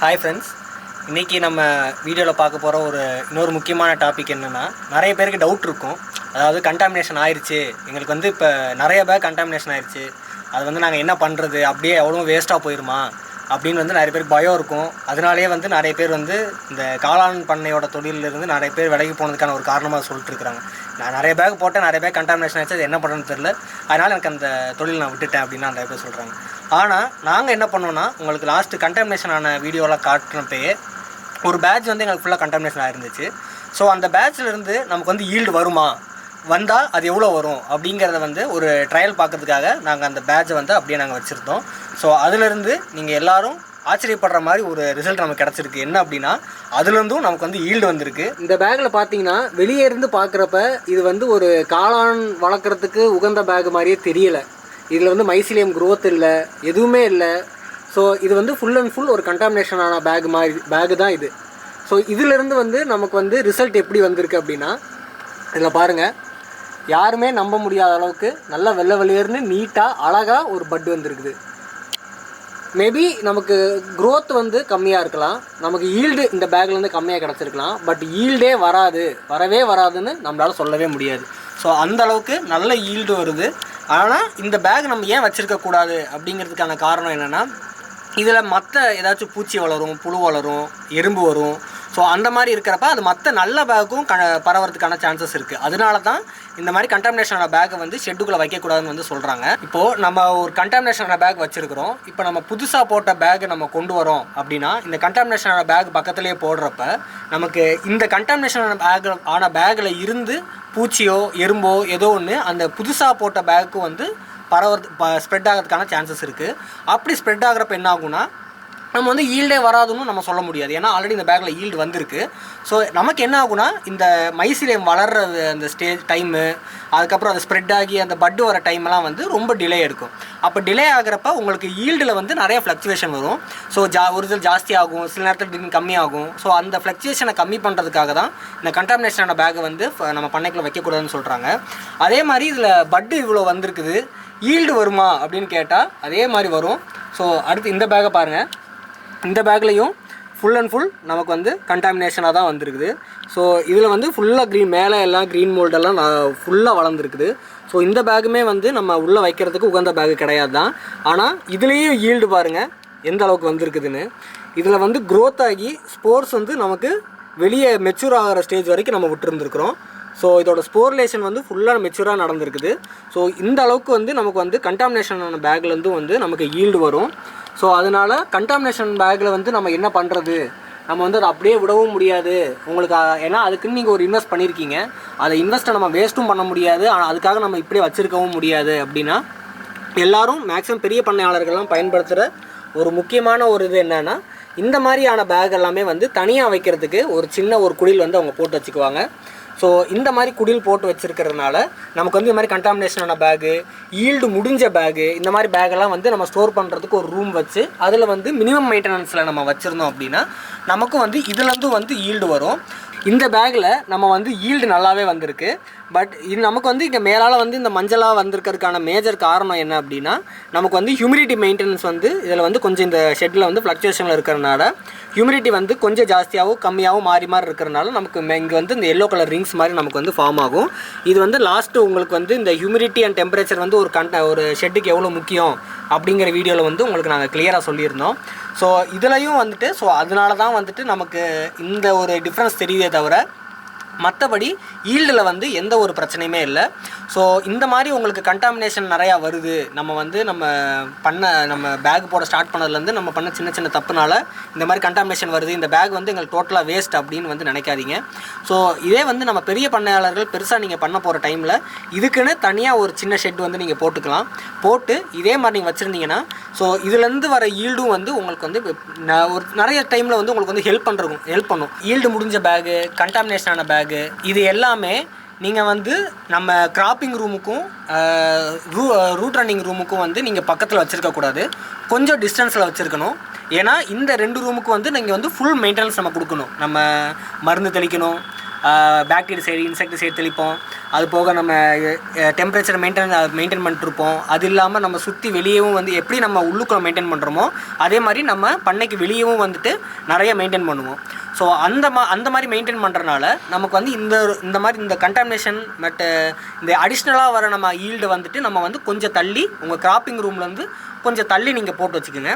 Hi friends இன்றைக்கி நம்ம வீடியோவில் பார்க்க போகிற ஒரு இன்னொரு முக்கியமான டாபிக் என்னென்னா நிறைய பேருக்கு டவுட் இருக்கும். அதாவது கண்டாமினேஷன் ஆயிடுச்சு எங்களுக்கு வந்து இப்போ நிறைய பேர் கண்டாமினேஷன் ஆயிடுச்சு அது வந்து நாங்கள் என்ன பண்ணுறது அப்படியே எவ்வளோ வேஸ்ட்டாக போயிருமா? அப்படின்னு வந்து நிறைய பேருக்கு பயம் இருக்கும். அதனாலேயே வந்து நிறைய பேர் வந்து இந்த காளான் பண்ணையோட தொழிலிருந்து நிறைய பேர் விலகி போனதுக்கான ஒரு காரணமாக சொல்லிட்டு இருக்கிறாங்க. நான் நிறைய பேக் போட்டேன் நிறைய பேர் கண்டாமினேஷன் ஆச்சு அது என்ன பண்ணுறதுன்னு தெரில அதனால் எனக்கு அந்த தொழில் நான் விட்டுட்டேன் அப்படின்னு நிறைய பேர் சொல்கிறாங்க ஆனால் நாங்கள் என்ன பண்ணோன்னா உங்களுக்கு லாஸ்ட்டு கண்டாமினேஷன் ஆன வீடியோலாம் காட்டுறப்பயே ஒரு பேட்ச் வந்து எங்களுக்கு ஃபுல்லாக கண்டாமினேஷன் ஆயிருந்துச்சு. ஸோ அந்த பேட்ச்லேருந்து நமக்கு வந்து ஈல்டு வருமா? வந்தால் அது எவ்வளோ வரும் அப்படிங்கிறத வந்து ஒரு ட்ரையல் பார்க்கறதுக்காக நாங்கள் அந்த பேட்சை வந்து அப்படியே நாங்கள் வச்சுருந்தோம். ஸோ அதுலேருந்து நீங்கள் எல்லோரும் ஆச்சரியப்படுற மாதிரி ஒரு ரிசல்ட் நமக்கு கிடச்சிருக்கு. என்ன அப்படின்னா அதுலேருந்தும் நமக்கு வந்து ஈல்டு வந்திருக்கு. இந்த பேக்கில் பார்த்தீங்கன்னா வெளியே இருந்து பார்க்குறப்ப இது வந்து ஒரு காளான் வளர்க்குறதுக்கு உகந்த பேக் மாதிரியே தெரியலை. இதில் வந்து மைசிலியம் க்ரோத் இல்லை எதுவுமே இல்லை. ஸோ இது வந்து ஃபுல் அண்ட் ஃபுல் ஒரு கண்டாமினேஷனான பேக் மாதிரி பேகு தான் இது. ஸோ இதிலிருந்து வந்து நமக்கு வந்து ரிசல்ட் எப்படி வந்திருக்கு அப்படின்னா இதில் பாருங்கள் யாருமே நம்ப முடியாத அளவுக்கு நல்லா வெள்ளை வெளியேறுன்னு நீட்டாக அழகாக ஒரு பட் வந்திருக்குது. மேபி நமக்கு க்ரோத் வந்து கம்மியாக இருக்கலாம். நமக்கு ஈல்டு இந்த பேக்லேருந்து கம்மியாக கிடச்சிருக்கலாம். பட் ஈல்டே வராது. வரவே வராதுன்னு நம்மளால் சொல்லவே முடியாது. ஸோ அந்த அளவுக்கு நல்ல ஈல்டு வருது. ஆனால் இந்த பேக் நம்ம ஏன் வச்சுருக்கக்கூடாது அப்படிங்கிறதுக்கான காரணம் என்னென்னா இதில் மற்ற ஏதாச்சும் பூச்சி வளரும் புழு வளரும் எறும்பு வரும் ஸோ அந்த மாதிரி இருக்கிறப்ப அது மற்ற நல்ல பேக்கும் க பரவறதுக்கான சான்சஸ் இருக்குது அதனால தான் இந்த மாதிரி கண்டாமினேஷனான பேக்கை வந்து ஷெட்டுக்குள்ளே வைக்கக்கூடாதுன்னு வந்து சொல்கிறாங்க இப்போது நம்ம ஒரு கண்டாமினேஷனான பேக் வச்சுருக்கிறோம். இப்போ நம்ம புதுசாக போட்ட பேக் நம்ம கொண்டு வரோம் அப்படின்னா இந்த கண்டாமினேஷனான பேக் பக்கத்துலேயே போடுறப்ப நமக்கு இந்த கண்டாமினேஷனான பேக் ஆன பேக்கில் இருந்து பூச்சியோ எறும்போ ஏதோ ஒன்று அந்த புதுசாக போட்ட பேக்கு வந்து பரவ ஸ்ப்ரெட் ஆகிறதுக்கான சான்சஸ் இருக்குது அப்படி ஸ்ப்ரெட் ஆகிறப்ப என்ன ஆகும்னா நம்ம வந்து ஈல்டே வராதுன்னு நம்ம சொல்ல முடியாது. ஏன்னா ஆல்ரெடி இந்த பேக்கில் ஈல்டு வந்திருக்கு. ஸோ நமக்கு என்ன ஆகுனா இந்த மைசிலியம் வளர்றது அந்த ஸ்டேஜ் டைமு அதுக்கப்புறம் அது ஸ்ப்ரெட் ஆகி அந்த பட்டு வர டைம்லாம் வந்து ரொம்ப டிலே எடுக்கும். அப்போ டிலே ஆகிறப்ப உங்களுக்கு ஈல்டில் வந்து நிறைய ஃப்ளக்சுவேஷன் வரும். ஸோ ஜா ஒரிஜினல் ஜாஸ்தி ஆகும் சில நேரத்தில் திடீர்னு கம்மியாகும் ஸோ அந்த ஃப்ளக்சுவேஷனை கம்மி பண்ணுறதுக்காக தான் இந்த கண்டாமினேஷனான பேக்கை வந்து நம்ம பண்ணைக்குள்ள வைக்கக்கூடாதுன்னு சொல்கிறாங்க அதே மாதிரி இதில் பட்டு இவ்வளோ வந்திருக்குது ஈல்டு வருமா அப்படின்னு கேட்டால் அதே மாதிரி வரும். ஸோ அடுத்து இந்த பேக்கை பாருங்கள் இந்த பேக்லேயும் ஃபுல் அண்ட் ஃபுல் நமக்கு வந்து கண்டாமினேஷனாக தான் வந்திருக்குது. ஸோ இதில் வந்து ஃபுல்லாக க்ரீன் மேலே எல்லாம் க்ரீன் மோல்டெல்லாம் ஃபுல்லாக வளர்ந்துருக்குது. ஸோ இந்த பேக்குமே வந்து நம்ம உள்ளே வைக்கிறதுக்கு உகந்த பேக்கு கிடையாது தான். ஆனால் இதுலேயும் ஈல்டு பாருங்கள் எந்த அளவுக்கு வந்திருக்குதுன்னு. இதில் வந்து க்ரோத் ஆகி ஸ்போர்ட்ஸ் வந்து நமக்கு வெளியே மெச்சூர் ஆகிற ஸ்டேஜ் வரைக்கும் நம்ம விட்டுருந்துருக்குறோம். ஸோ இதோட ஸ்போர்லேஷன் வந்து ஃபுல்லாக மெச்சூராக நடந்திருக்குது. ஸோ இந்த அளவுக்கு வந்து நமக்கு வந்து கண்டாமினேஷனான பேக்லேருந்து வந்து நமக்கு ஈல்டு வரும். ஸோ அதனால் கண்டாமினேஷன் பேக்கில் வந்து நம்ம என்ன பண்ணுறது நம்ம வந்து அதை அப்படியே விடவும் முடியாது. உங்களுக்கு ஏன்னா அதுக்குன்னு நீங்கள் ஒரு இன்வெஸ்ட் பண்ணியிருக்கீங்க அதை இன்வெஸ்ட்டை நம்ம வேஸ்ட்டும் பண்ண முடியாது. ஆனால் அதுக்காக நம்ம இப்படியே வச்சுருக்கவும் முடியாது அப்படின்னா எல்லாரும் மேக்ஸிமம் பெரிய பண்ணையாளர்கள்லாம் பயன்படுத்துகிற ஒரு முக்கியமான ஒரு இது என்னென்னா இந்த மாதிரியான பேக் எல்லாமே வந்து தனியாக வைக்கிறதுக்கு ஒரு சின்ன ஒரு குடில் வந்து அவங்க போட்டு வச்சுக்குவாங்க. ஸோ இந்த மாதிரி குடில் போட்டு வச்சிருக்கிறதுனால நமக்கு வந்து இந்த மாதிரி கண்டாமினேஷனான பேகு ஈல்டு முடிஞ்ச பேகு இந்த மாதிரி பேக்கெல்லாம் வந்து நம்ம ஸ்டோர் பண்ணுறதுக்கு ஒரு ரூம் வச்சு அதில் வந்து மினிமம் மெயின்டெனன்ஸில் நம்ம வச்சுருந்தோம் அப்படின்னா நமக்கும் வந்து இதுலேருந்து வந்து ஈல்டு வரும். இந்த பேக்கில் நம்ம வந்து ஈல்டு நல்லாவே வந்திருக்கு. பட் இது நமக்கு வந்து இங்கே மேலால் வந்து இந்த மஞ்சளாக வந்திருக்கிறதுக்கான மேஜர் காரணம் என்ன அப்படின்னா நமக்கு வந்து ஹியூமிடிட்டி மெயின்டெனன்ஸ் வந்து இதில் வந்து கொஞ்சம் இந்த ஷெட்டில் வந்து ஃப்ளக்சுவேஷனில் இருக்கிறனால ஹியூமிடிட்டி வந்து கொஞ்சம் ஜாஸ்தியாகவும் கம்மியாகவும் மாறி மாறி இருக்கிறனால நமக்கு இங்கே வந்து இந்த எல்லோ கலர் ரிங்ஸ் மாதிரி நமக்கு வந்து ஃபார்ம் ஆகும். இது வந்து லாஸ்ட்டு உங்களுக்கு வந்து இந்த ஹியூமிடிட்டி அண்ட் டெம்பரேச்சர் வந்து ஒரு கண்ட ஒரு ஷெட்டுக்கு எவ்வளோ முக்கியம் அப்படிங்கிற வீடியோவில் வந்து உங்களுக்கு நாங்கள் கிளியராக சொல்லியிருந்தோம். ஸோ இதுலேயும் வந்துட்டு ஸோ அதனால தான் வந்துட்டு நமக்கு இந்த ஒரு டிஃப்ரென்ஸ் தெரியுதே தவிர மற்றபடி ஈல்டில் வந்து எந்த ஒரு பிரச்சனையுமே இல்லை. ஸோ இந்த மாதிரி உங்களுக்கு கண்டாமினேஷன் நிறையா வருது. நம்ம வந்து நம்ம பண்ண நம்ம பேக் போட ஸ்டார்ட் பண்ணதுலேருந்து நம்ம பண்ண சின்ன சின்ன தப்புனால இந்த மாதிரி கண்டாமினேஷன் வருது. இந்த பேக் வந்து எங்களுக்கு டோட்டலாக வேஸ்ட் அப்படின்னு வந்து நினைக்காதீங்க. ஸோ இதே வந்து நம்ம பெரிய பண்ணையாளர்கள் பெருசாக நீங்கள் பண்ண போகிற டைமில் இதுக்குன்னு தனியாக ஒரு சின்ன ஷெட் வந்து நீங்கள் போட்டுக்கலாம். போட்டு இதே மாதிரி நீங்கள் வச்சுருந்தீங்கன்னா ஸோ இதுலேருந்து வர ஈல்டும் வந்து உங்களுக்கு வந்து ஒரு நிறைய டைமில் வந்து உங்களுக்கு வந்து ஹெல்ப் பண்ணுறோம் ஹெல்ப் பண்ணும். ஈல்டு முடிஞ்ச பேகு கண்டாமினேஷனான பேக் இது எல்லாமே நீங்கள் வந்து நம்ம கிராப்பிங் ரூமுக்கும் ரூ ரூட் ரன்னிங் ரூமுக்கும் வந்து நீங்கள் பக்கத்தில் வச்சுருக்கக்கூடாது கொஞ்சம் டிஸ்டன்ஸில் வச்சுருக்கணும். ஏன்னா இந்த ரெண்டு ரூமுக்கு வந்து நீங்கள் வந்து ஃபுல் மெயின்டெனன்ஸ் நம்ம கொடுக்கணும். நம்ம மருந்து தெளிக்கணும் பாக்டீரியா இன்செக்டிசைடு தெளிப்போம். அது போக நம்ம டெம்பரேச்சர் மெயின்டைன் மெயின்டைன் பண்ணிட்டுருப்போம். அது இல்லாமல் நம்ம சுற்றி வெளியேவும் வந்து எப்படி நம்ம உள்ளுக்குள்ள மெயின்டைன் பண்ணுறோமோ அதே மாதிரி நம்ம பண்ணைக்கு வெளியேவும் வந்துட்டு நிறைய மெயின்டைன் பண்ணுவோம். ஸோ அந்த மா அந்த மாதிரி மெயின்டைன் பண்ணுறனால நமக்கு வந்து இந்த இந்த மாதிரி இந்த கண்டாமினேஷன் பட் இந்த அடிஷ்னலாக வர நம்ம ஈல்டு வந்துட்டு நம்ம வந்து கொஞ்சம் தள்ளி உங்கள் கிராப்பிங் ரூம்லேருந்து கொஞ்சம் தள்ளி நீங்கள் போட்டு வச்சுக்கோங்க.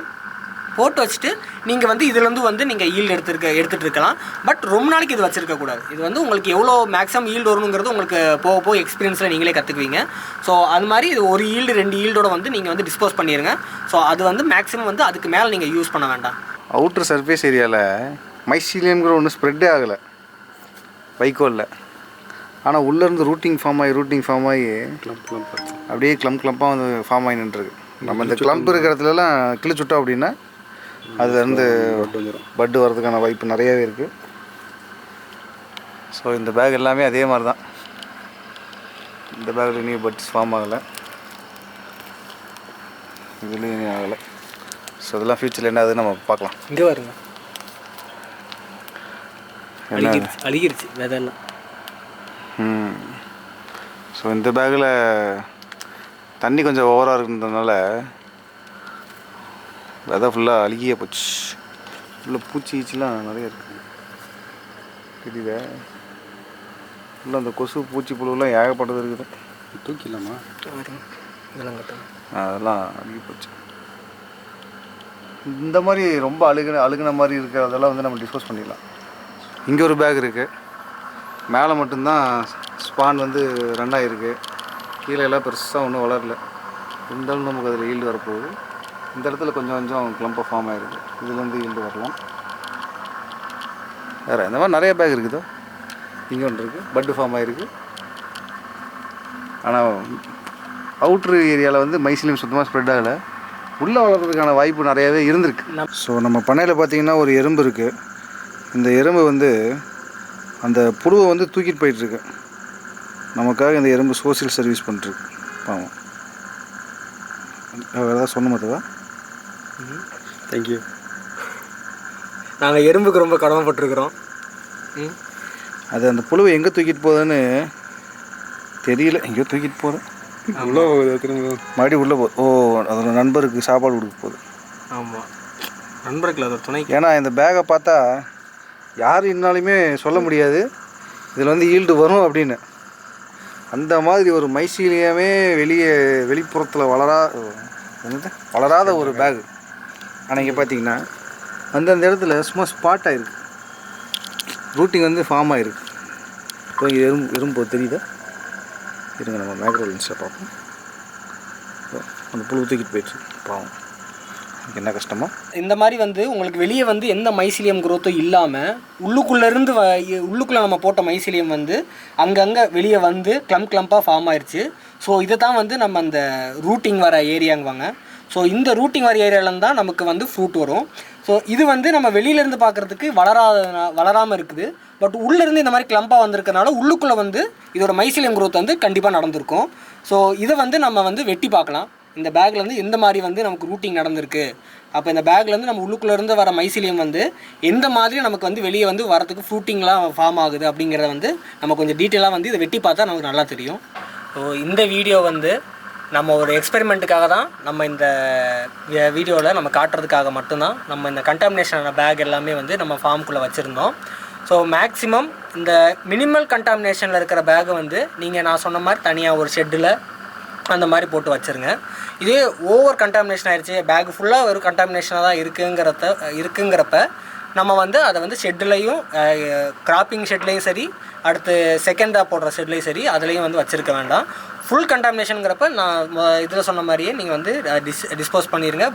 போட்டு வச்சுட்டு நீங்கள் வந்து இதுலேருந்து வந்து நீங்கள் ஈல்டு எடுத்துருக்க எடுத்துகிட்டு இருக்கலாம். பட் ரொம்ப நாளைக்கு இது வச்சுருக்கக்கூடாது இது வந்து உங்களுக்கு எவ்வளோ மேக்ஸிமம் ஈல்டு வரணுங்கிறது உங்களுக்கு போக போக எக்ஸ்பீரியன்ஸில் நீங்களே கற்றுக்குவீங்க ஸோ அது மாதிரி இது ஒரு ஈல்டு ரெண்டு ஈல்டோட வந்து நீங்கள் வந்து டிஸ்போஸ் பண்ணிடுங்க ஸோ அது வந்து மேக்ஸிமம் வந்து அதுக்கு மேலே நீங்கள் யூஸ் பண்ண வேண்டாம். அவுட்ரு சர்ஃபேஸ் ஏரியாவில் மைசீலியம்ங்கிற ஒன்று ஸ்ப்ரெட்டே ஆகலை. வைக்கோலில் ஆனால் உள்ளேருந்து ரூட்டிங் ஃபார்ம் ஆகி ரூட்டிங் ஃபார்ம் ஆகி அப்படியே கிளம்ப் கிளம்பாக வந்து ஃபார்ம் ஆகி நின்றுருக்கு. நம்ம இந்த கிளம்ப் இருக்கிற இடத்துலலாம் கிழிச்சுட்டோம் அப்படின்னா அதுலேருந்து பட்டு வர்றதுக்கான வாய்ப்பு நிறையவே இருக்குது ஸோ இந்த பேக் எல்லாமே அதே மாதிரி தான் இந்த பேக்கில் நியூ பட்ஸ் ஃபார்ம் ஆகலை. இதுலேயும் இனி ஆகலை. ஸோ இதெல்லாம் ஃப்யூச்சரில் என்ன ஆகுதுன்னு நம்ம பார்க்கலாம். இங்கே வருங்க அழுகிருச்சு அழுகிருச்சு விதெல்லாம் ம். ஸோ இந்த பேக்கில் தண்ணி கொஞ்சம் ஓவராக இருக்கிறதுனால விதை ஃபுல்லாக அழுகியே போச்சு. ஃபுல்லாக பூச்சி ஈச்சிலாம் நிறைய இருக்குது தெரியுதா? ஃபுல்லாக அந்த கொசு பூச்சி புழுவெல்லாம் ஏகப்பட்டது இருக்குது. தூக்கிடலாமா? இதெல்லாம் கட்டணும் அதெல்லாம் அழுகி போச்சு. இந்த மாதிரி ரொம்ப அழுகுன அழுகுன மாதிரி இருக்கிறதெல்லாம் வந்து நம்ம டிஸ்போஸ் பண்ணிடலாம். இங்கே ஒரு பேக் இருக்குது மேலே மட்டும்தான் ஸ்பான் வந்து ரன் ஆகிருக்கு கீழே எல்லாம் பெருசாக ஒன்றும் வளரல. இருந்தாலும் நமக்கு அதில் ஈல்டு வரப்போகுது. இந்த இடத்துல கொஞ்சம் கொஞ்சம் கிளம்பாக ஃபார்ம் ஆகிருக்கு இதுலேருந்து ஈல்டு வரலாம். வேறு இந்த மாதிரி நிறைய பேக் இருக்குதோ. இங்கே ஒன்று இருக்குது பட்டு ஃபார்ம் ஆகிருக்கு ஆனால் அவுட்ரு ஏரியாவில் வந்து மைசிலியம் சுத்தமாக ஸ்ப்ரெட் ஆகலை. உள்ளே வளர்கிறதுக்கான வாய்ப்பு நிறையாவே இருந்திருக்கு. ஸோ நம்ம பண்ணையில் பார்த்தீங்கன்னா ஒரு எறும்பு இருக்குது இந்த எறும்பு வந்து அந்த புழுவை வந்து தூக்கிட்டு போயிட்டுருக்கு. நமக்காக இந்த எறும்பு சோஷியல் சர்வீஸ் பண்ணிட்டுருக்கு பாவம். வேறு ஏதாவது சொன்ன மாட்டதா தேங்க்யூ நாங்கள் எறும்புக்கு ரொம்ப கடமைப்பட்டிருக்கிறோம். ம். அது அந்த புழுவை எங்கே தூக்கிட்டு போகுதுன்னு தெரியல. எங்கேயோ தூக்கிட்டு போகுது அவ்வளோ திரும்ப மறுபடியும் உள்ளே போகுது ஓ அதோட நண்பருக்கு சாப்பாடு கொடுக்க போகுது. ஆமாம் நண்பர்கள் அதோட துணைக்கு. ஏன்னா இந்த பேக்கை பார்த்தா யார் இன்னாலுமே சொல்ல முடியாது. இதில் வந்து ஈல்டு வரும் அப்படின்னு. அந்த மாதிரி ஒரு மைசீலியமே வெளியே வெளிப்புறத்தில் வளரா என்னது? வளராத ஒரு பேக் ஆனால் இங்கே பார்த்தீங்கன்னா அந்தந்த இடத்துல சும்மா ஸ்பாட் ஆகிருக்கு ரூட்டிங் வந்து ஃபார்ம் ஆகிருக்கு இப்போ இங்கே எறும்பு எறும்பு தெரியுதா? இருங்க நம்ம மேக்ரோ லென்ஸில் பார்ப்போம். அந்த புழு தூக்கிட்டு போயிடுச்சு பாவம். என்ன கஷ்டமோ? இந்த மாதிரி வந்து உங்களுக்கு வெளியே வந்து எந்த மைசிலியம் குரோத்தும் இல்லாமல் உள்ளுக்குள்ளேருந்து வ உள்ளுக்குள்ளே நம்ம போட்ட மைசிலியம் வந்து அங்கங்கே வெளியே வந்து கிளம்ப் கிளம்பாக ஃபார்ம் ஆயிடுச்சு ஸோ இதை தான் வந்து நம்ம அந்த ரூட்டிங் வர ஏரியாங்குவாங்க ஸோ இந்த ரூட்டிங் வர ஏரியாவிலேருந்து தான் நமக்கு வந்து ஃப்ரூட் வரும். ஸோ இது வந்து நம்ம வெளியிலேருந்து பார்க்குறதுக்கு வளராத வளராமல் இருக்குது. பட் உள்ளேருந்து இந்த மாதிரி கிளம்பாக வந்திருக்கனால உள்ளுக்குள்ளே வந்து இதோட மைசிலியம் குரோத் வந்து கண்டிப்பாக நடந்திருக்கும். ஸோ இதை வந்து நம்ம வந்து வெட்டி பார்க்கலாம். இந்த பேக்லேருந்து எந்த மாதிரி வந்து நமக்கு ரூட்டிங் நடந்திருக்கு? அப்போ இந்த பேக்லேருந்து நம்ம உள்ளுக்குள்ளேருந்து வர மைசிலியம் வந்து எந்த மாதிரி நமக்கு வந்து வெளியே வந்து வரத்துக்கு ஃப்ரூட்டிங்லாம் ஃபார்ம் ஆகுது அப்படிங்கிறத வந்து நம்ம கொஞ்சம் டீட்டெயிலாக வந்து இதை வெட்டி பார்த்தா நமக்கு நல்லா தெரியும். ஸோ இந்த வீடியோ வந்து நம்ம ஒரு எக்ஸ்பெரிமெண்ட்டுக்காக தான் நம்ம இந்த வீடியோவில் நம்ம காட்டுறதுக்காக மட்டும்தான் நம்ம இந்த கண்டாமினேஷனான பேக் எல்லாமே வந்து நம்ம ஃபார்முக்குள்ளே வச்சுருந்தோம். ஸோ மேக்ஸிமம் இந்த மினிமல் கண்டாமினேஷனில் இருக்கிற பேக்கை வந்து நீங்கள் நான் சொன்ன மாதிரி தனியாக ஒரு ஷெட்டில் அந்த மாதிரி போட்டு வச்சுருங்க. இதே ஓவர் கண்டாமினேஷன் ஆயிடுச்சு பேக் ஃபுல்லாக ஒரு கண்டாமினேஷனாக தான் இருக்குங்கிறத இருக்குங்கிறப்ப நம்ம வந்து அதை வந்து ஷெட்லையும் கிராப்பிங் ஷெட்லையும் சரி அடுத்து செகண்டாக போடுற ஷெட்லையும் சரி அதுலேயும் வந்து வச்சுருக்க வேண்டாம். ஃபுல் கண்டாமினேஷனுங்கிறப்ப நான் இதில் சொன்ன மாதிரியே நீங்கள் வந்து டிஸ் டிஸ்போஸ் பண்ணிடுங்க